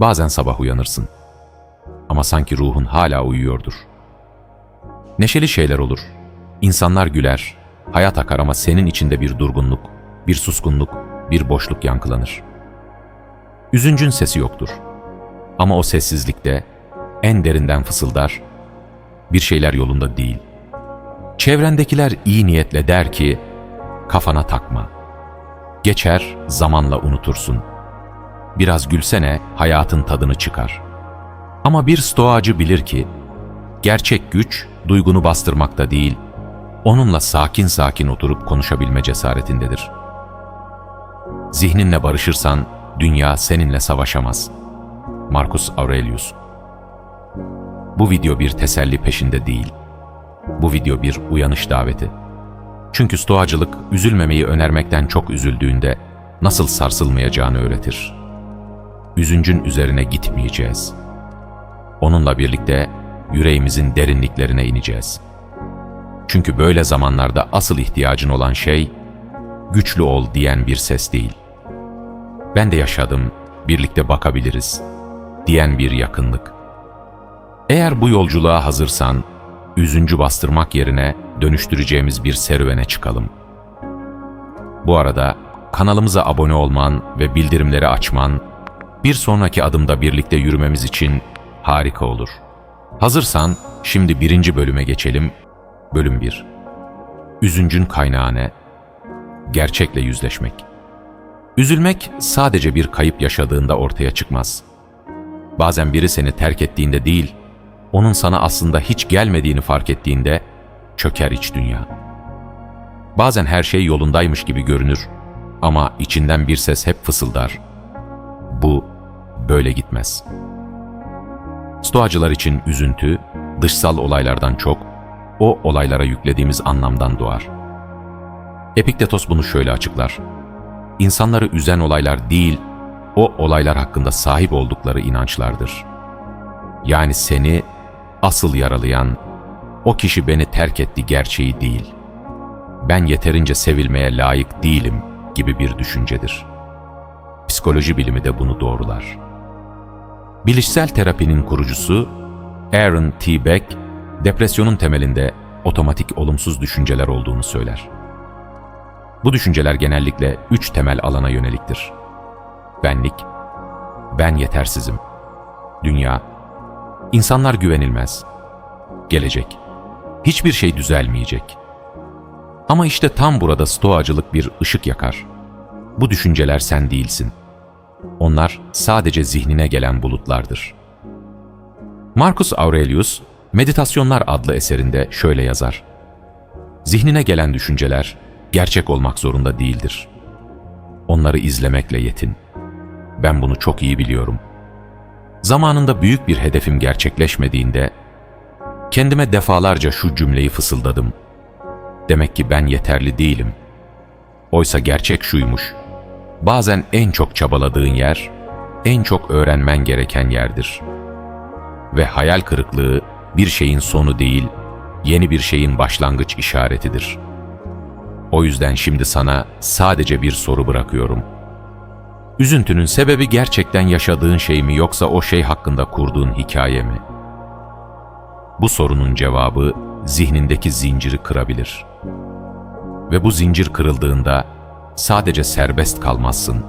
Bazen sabah uyanırsın. Ama sanki ruhun hala uyuyordur. Neşeli şeyler olur. İnsanlar güler, hayat akar ama senin içinde bir durgunluk, bir suskunluk, bir boşluk yankılanır. Üzüncün sesi yoktur. Ama o sessizlikte en derinden fısıldar, bir şeyler yolunda değil. Çevrendekiler iyi niyetle der ki, kafana takma. Geçer, zamanla unutursun. Biraz gülsene, hayatın tadını çıkar. Ama bir stoacı bilir ki, gerçek güç duygunu bastırmakta değil, onunla sakin sakin oturup konuşabilme cesaretindedir. Zihninle barışırsan, dünya seninle savaşamaz. Marcus Aurelius Bu video bir teselli peşinde değil. Bu video bir uyanış daveti. Çünkü stoacılık üzülmemeyi önermekten çok üzüldüğünde nasıl sarsılmayacağını öğretir. Üzüncün üzerine gitmeyeceğiz. Onunla birlikte yüreğimizin derinliklerine ineceğiz. Çünkü böyle zamanlarda asıl ihtiyacın olan şey güçlü ol diyen bir ses değil. Ben de yaşadım, birlikte bakabiliriz diyen bir yakınlık. Eğer bu yolculuğa hazırsan, üzüncü bastırmak yerine dönüştüreceğimiz bir serüvene çıkalım. Bu arada kanalımıza abone olman ve bildirimleri açman, bir sonraki adımda birlikte yürümemiz için harika olur. Hazırsan şimdi birinci bölüme geçelim. Bölüm 1 Üzüncün kaynağı ne? Gerçekle yüzleşmek. Üzülmek sadece bir kayıp yaşadığında ortaya çıkmaz. Bazen biri seni terk ettiğinde değil, onun sana aslında hiç gelmediğini fark ettiğinde çöker iç dünya. Bazen her şey yolundaymış gibi görünür ama içinden bir ses hep fısıldar. Bu böyle gitmez. Stoacılar için üzüntü, dışsal olaylardan çok, o olaylara yüklediğimiz anlamdan doğar. Epiktetos bunu şöyle açıklar. İnsanları üzen olaylar değil, o olaylar hakkında sahip oldukları inançlardır. Yani seni asıl yaralayan, o kişi beni terk etti gerçeği değil. Ben yeterince sevilmeye layık değilim gibi bir düşüncedir. Psikoloji bilimi de bunu doğrular. Bilişsel terapinin kurucusu Aaron T. Beck, depresyonun temelinde otomatik olumsuz düşünceler olduğunu söyler. Bu düşünceler genellikle üç temel alana yöneliktir. Benlik, ben yetersizim, dünya, insanlar güvenilmez, gelecek, hiçbir şey düzelmeyecek. Ama işte tam burada stoacılık bir ışık yakar. Bu düşünceler sen değilsin. Onlar sadece zihnine gelen bulutlardır. Marcus Aurelius, Meditasyonlar adlı eserinde şöyle yazar. Zihnine gelen düşünceler gerçek olmak zorunda değildir. Onları izlemekle yetin. Ben bunu çok iyi biliyorum. Zamanında büyük bir hedefim gerçekleşmediğinde kendime defalarca şu cümleyi fısıldadım. Demek ki ben yeterli değilim. Oysa gerçek şuymuş. Bazen en çok çabaladığın yer, en çok öğrenmen gereken yerdir. Ve hayal kırıklığı bir şeyin sonu değil, yeni bir şeyin başlangıç işaretidir. O yüzden şimdi sana sadece bir soru bırakıyorum. Üzüntünün sebebi gerçekten yaşadığın şey mi yoksa o şey hakkında kurduğun hikaye mi? Bu sorunun cevabı zihnindeki zinciri kırabilir. Ve bu zincir kırıldığında sadece serbest kalmazsın.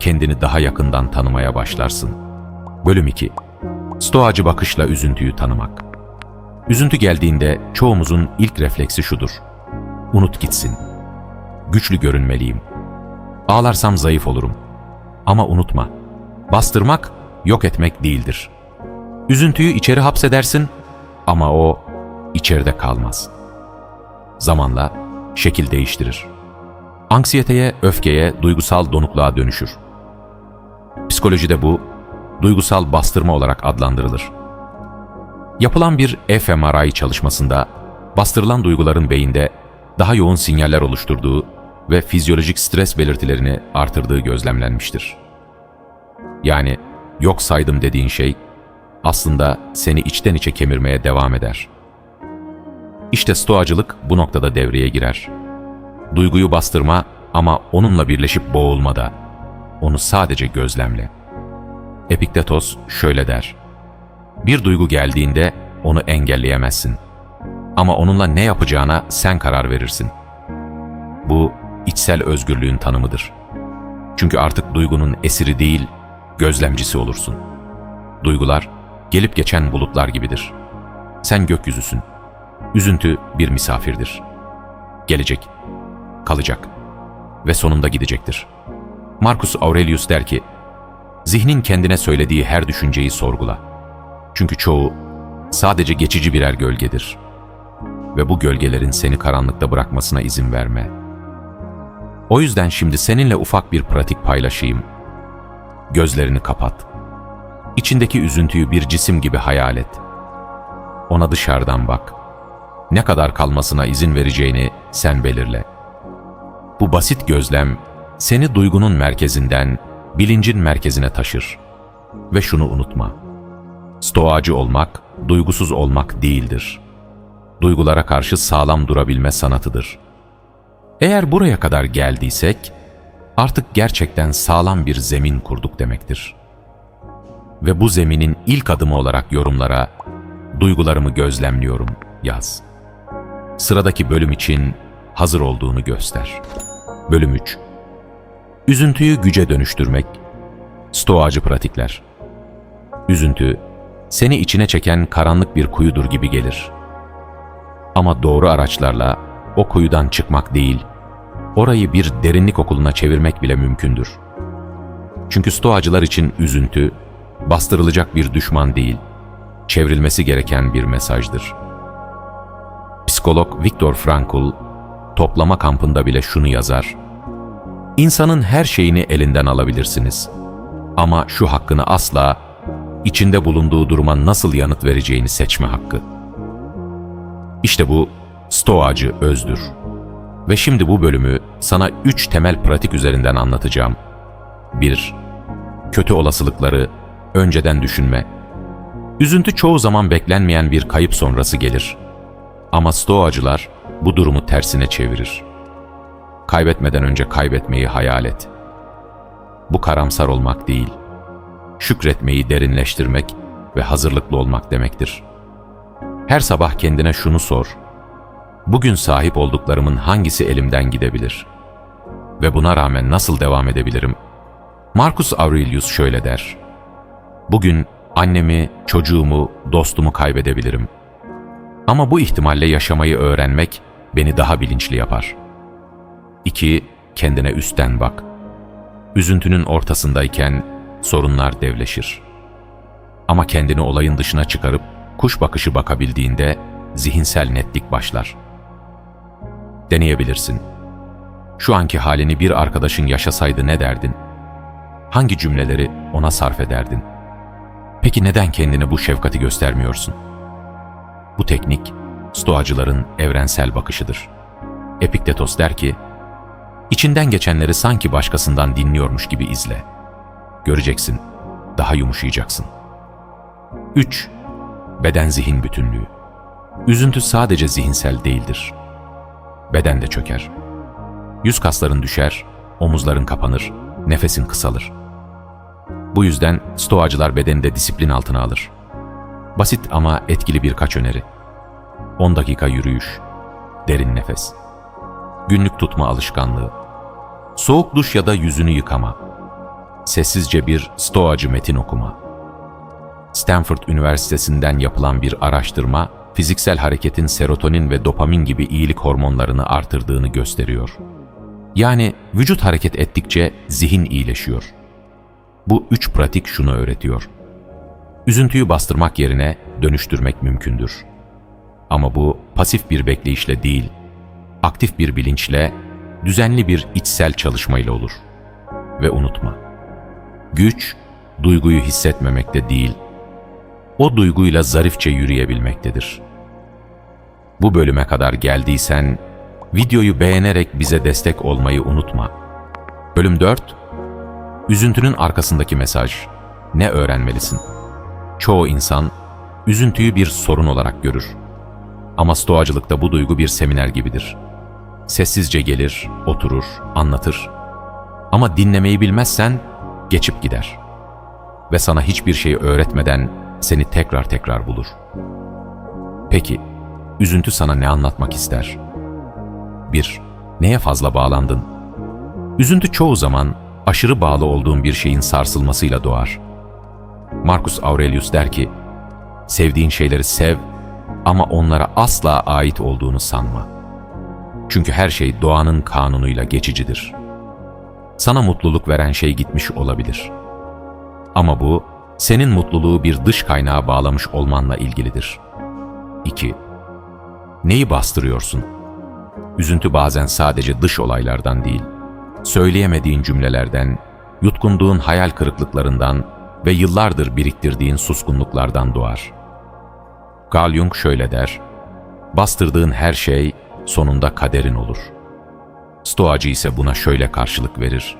Kendini daha yakından tanımaya başlarsın. Bölüm 2 Stoacı bakışla üzüntüyü tanımak. Üzüntü geldiğinde çoğumuzun ilk refleksi şudur. Unut gitsin. Güçlü görünmeliyim. Ağlarsam zayıf olurum. Ama unutma. Bastırmak, yok etmek değildir. Üzüntüyü içeri hapsedersin ama o içeride kalmaz. Zamanla şekil değiştirir. Anksiyeteye, öfkeye, duygusal donukluğa dönüşür. Psikolojide bu duygusal bastırma olarak adlandırılır. Yapılan bir fMRI çalışmasında bastırılan duyguların beyinde daha yoğun sinyaller oluşturduğu ve fizyolojik stres belirtilerini artırdığı gözlemlenmiştir. Yani yok saydım dediğin şey aslında seni içten içe kemirmeye devam eder. İşte stoacılık bu noktada devreye girer. Duyguyu bastırma ama onunla birleşip boğulmada. Onu sadece gözlemle. Epiktetos şöyle der. Bir duygu geldiğinde onu engelleyemezsin. Ama onunla ne yapacağına sen karar verirsin. Bu içsel özgürlüğün tanımıdır. Çünkü artık duygunun esiri değil, gözlemcisi olursun. Duygular gelip geçen bulutlar gibidir. Sen gökyüzüsün. Üzüntü bir misafirdir. Gelecek, kalacak ve sonunda gidecektir. Marcus Aurelius der ki, zihnin kendine söylediği her düşünceyi sorgula. Çünkü çoğu sadece geçici birer gölgedir. Ve bu gölgelerin seni karanlıkta bırakmasına izin verme. O yüzden şimdi seninle ufak bir pratik paylaşayım. Gözlerini kapat. İçindeki üzüntüyü bir cisim gibi hayal et. Ona dışarıdan bak. Ne kadar kalmasına izin vereceğini sen belirle. Bu basit gözlem seni duygunun merkezinden bilincin merkezine taşır. Ve şunu unutma. Stoacı olmak, duygusuz olmak değildir. Duygulara karşı sağlam durabilme sanatıdır. Eğer buraya kadar geldiysek, artık gerçekten sağlam bir zemin kurduk demektir. Ve bu zeminin ilk adımı olarak yorumlara, duygularımı gözlemliyorum yaz. Sıradaki bölüm için hazır olduğunu göster. Bölüm 3 Üzüntüyü güce dönüştürmek, stoacı pratikler. Üzüntü, seni içine çeken karanlık bir kuyudur gibi gelir. Ama doğru araçlarla o kuyudan çıkmak değil, orayı bir derinlik okuluna çevirmek bile mümkündür. Çünkü stoacılar için üzüntü, bastırılacak bir düşman değil, çevrilmesi gereken bir mesajdır. Psikolog Viktor Frankl, toplama kampında bile şunu yazar. İnsanın her şeyini elinden alabilirsiniz. Ama şu hakkını asla, içinde bulunduğu duruma nasıl yanıt vereceğini seçme hakkı. İşte bu stoacı özdür. Ve şimdi bu bölümü sana üç temel pratik üzerinden anlatacağım. 1. Kötü olasılıkları önceden düşünme. Üzüntü çoğu zaman beklenmeyen bir kayıp sonrası gelir. Ama stoacılar bu durumu tersine çevirir. Kaybetmeden önce kaybetmeyi hayal et. Bu karamsar olmak değil, şükretmeyi derinleştirmek ve hazırlıklı olmak demektir. Her sabah kendine şunu sor. Bugün sahip olduklarımın hangisi elimden gidebilir? Ve buna rağmen nasıl devam edebilirim? Marcus Aurelius şöyle der. Bugün annemi, çocuğumu, dostumu kaybedebilirim. Ama bu ihtimalle yaşamayı öğrenmek beni daha bilinçli yapar. 2. Kendine üstten bak. Üzüntünün ortasındayken sorunlar devleşir. Ama kendini olayın dışına çıkarıp kuş bakışı bakabildiğinde zihinsel netlik başlar. Deneyebilirsin. Şu anki halini bir arkadaşın yaşasaydı ne derdin? Hangi cümleleri ona sarf ederdin? Peki neden kendine bu şefkati göstermiyorsun? Bu teknik, stoacıların evrensel bakışıdır. Epiktetos der ki, içinden geçenleri sanki başkasından dinliyormuş gibi izle. Göreceksin, daha yumuşayacaksın. 3. Beden-zihin bütünlüğü. Üzüntü sadece zihinsel değildir. Beden de çöker. Yüz kasların düşer, omuzların kapanır, nefesin kısalır. Bu yüzden stoacılar bedeni de disiplin altına alır. Basit ama etkili birkaç öneri. 10 dakika yürüyüş, derin nefes, günlük tutma alışkanlığı, soğuk duş ya da yüzünü yıkama, sessizce bir stoacı metin okuma. Stanford Üniversitesi'nden yapılan bir araştırma, fiziksel hareketin serotonin ve dopamin gibi iyilik hormonlarını artırdığını gösteriyor. Yani vücut hareket ettikçe zihin iyileşiyor. Bu üç pratik şunu öğretiyor. Üzüntüyü bastırmak yerine dönüştürmek mümkündür. Ama bu pasif bir bekleyişle değil, aktif bir bilinçle, düzenli bir içsel çalışmayla olur. Ve unutma, güç duyguyu hissetmemekte değil, o duyguyla zarifçe yürüyebilmektedir. Bu bölüme kadar geldiysen, videoyu beğenerek bize destek olmayı unutma. Bölüm 4 Üzüntünün arkasındaki mesaj. Ne öğrenmelisin? Çoğu insan üzüntüyü bir sorun olarak görür. Ama stoacılıkta bu duygu bir seminer gibidir. Sessizce gelir, oturur, anlatır. Ama dinlemeyi bilmezsen geçip gider. ve sana hiçbir şey öğretmeden seni tekrar tekrar bulur. Peki, üzüntü sana ne anlatmak ister? 1. Neye fazla bağlandın? Üzüntü çoğu zaman aşırı bağlı olduğun bir şeyin sarsılmasıyla doğar. Marcus Aurelius der ki, sevdiğin şeyleri sev ama onlara asla ait olduğunu sanma. Çünkü her şey doğanın kanunuyla geçicidir. Sana mutluluk veren şey gitmiş olabilir. Ama bu, senin mutluluğu bir dış kaynağa bağlamış olmanla ilgilidir. 2. Neyi bastırıyorsun? Üzüntü bazen sadece dış olaylardan değil, söyleyemediğin cümlelerden, yutkunduğun hayal kırıklıklarından ve yıllardır biriktirdiğin suskunluklardan doğar. Carl Jung şöyle der, bastırdığın her şey sonunda kaderin olur. Stoacı ise buna şöyle karşılık verir.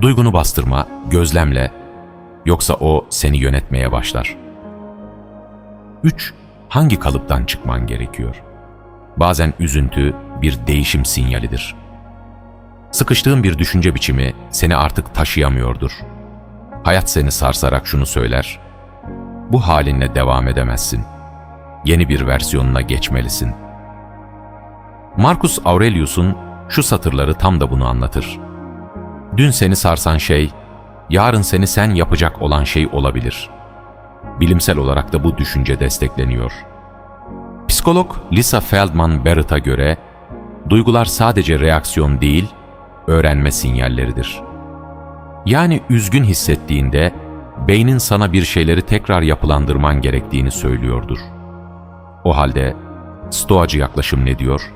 Duygunu bastırma, gözlemle, yoksa o seni yönetmeye başlar. 3. Hangi kalıptan çıkman gerekiyor? Bazen üzüntü bir değişim sinyalidir. Sıkıştığın bir düşünce biçimi seni artık taşıyamıyordur. Hayat seni sarsarak şunu söyler. Bu halinle devam edemezsin. Yeni bir versiyonuna geçmelisin. Marcus Aurelius'un şu satırları tam da bunu anlatır. Dün seni sarsan şey, yarın seni sen yapacak olan şey olabilir. Bilimsel olarak da bu düşünce destekleniyor. Psikolog Lisa Feldman Barrett'a göre, duygular sadece reaksiyon değil, öğrenme sinyalleridir. Yani üzgün hissettiğinde, beynin sana bir şeyleri tekrar yapılandırman gerektiğini söylüyordur. O halde, stoacı yaklaşım ne diyor?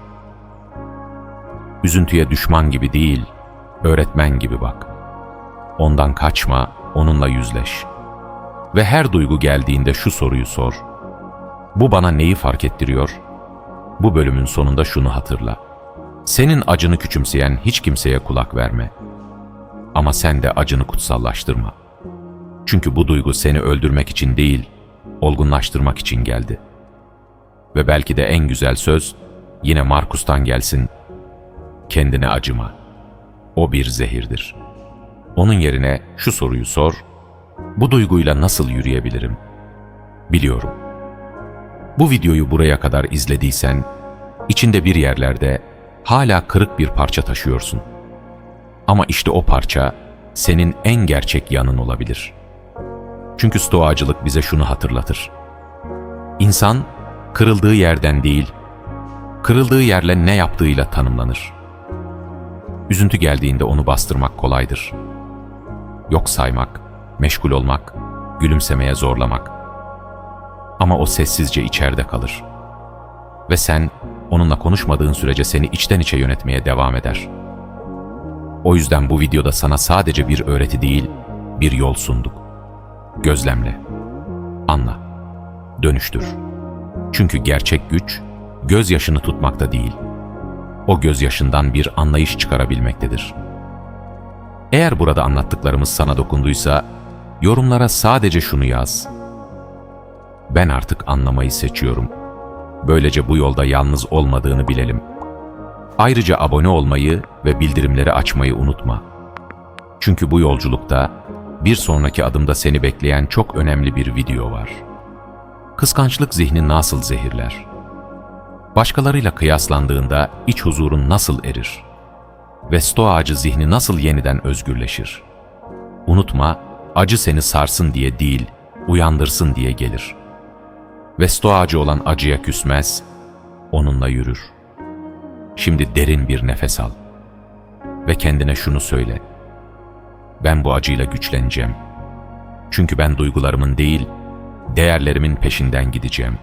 Üzüntüye düşman gibi değil, öğretmen gibi bak. Ondan kaçma, onunla yüzleş. Ve her duygu geldiğinde şu soruyu sor. Bu bana neyi fark ettiriyor? Bu bölümün sonunda şunu hatırla. Senin acını küçümseyen hiç kimseye kulak verme. Ama sen de acını kutsallaştırma. Çünkü bu duygu seni öldürmek için değil, olgunlaştırmak için geldi. Ve belki de en güzel söz yine Markus'tan gelsin. Kendine acıma. O bir zehirdir. Onun yerine şu soruyu sor. Bu duyguyla nasıl yürüyebilirim? Biliyorum. Bu videoyu buraya kadar izlediysen, içinde bir yerlerde hala kırık bir parça taşıyorsun. Ama işte o parça senin en gerçek yanın olabilir. Çünkü stoacılık bize şunu hatırlatır. İnsan kırıldığı yerden değil, kırıldığı yerle ne yaptığıyla tanımlanır. Üzüntü geldiğinde onu bastırmak kolaydır. Yok saymak, meşgul olmak, gülümsemeye zorlamak. Ama o sessizce içeride kalır. Ve sen onunla konuşmadığın sürece seni içten içe yönetmeye devam eder. O yüzden bu videoda sana sadece bir öğreti değil, bir yol sunduk. Gözlemle, anla, dönüştür. Çünkü gerçek güç, gözyaşını tutmakta değil, o gözyaşından bir anlayış çıkarabilmektedir. Eğer burada anlattıklarımız sana dokunduysa, yorumlara sadece şunu yaz. Ben artık anlamayı seçiyorum. Böylece bu yolda yalnız olmadığını bilelim. Ayrıca abone olmayı ve bildirimleri açmayı unutma. Çünkü bu yolculukta bir sonraki adımda seni bekleyen çok önemli bir video var. Kıskançlık zihni nasıl zehirler? Başkalarıyla kıyaslandığında iç huzurun nasıl erir? Ve stoğa acı zihni nasıl yeniden özgürleşir? Unutma, acı seni sarsın diye değil, uyandırsın diye gelir. Ve stoacı olan acıya küsmez, onunla yürür. Şimdi derin bir nefes al. Ve kendine şunu söyle. Ben bu acıyla güçleneceğim. Çünkü ben duygularımın değil, değerlerimin peşinden gideceğim.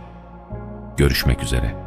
Görüşmek üzere.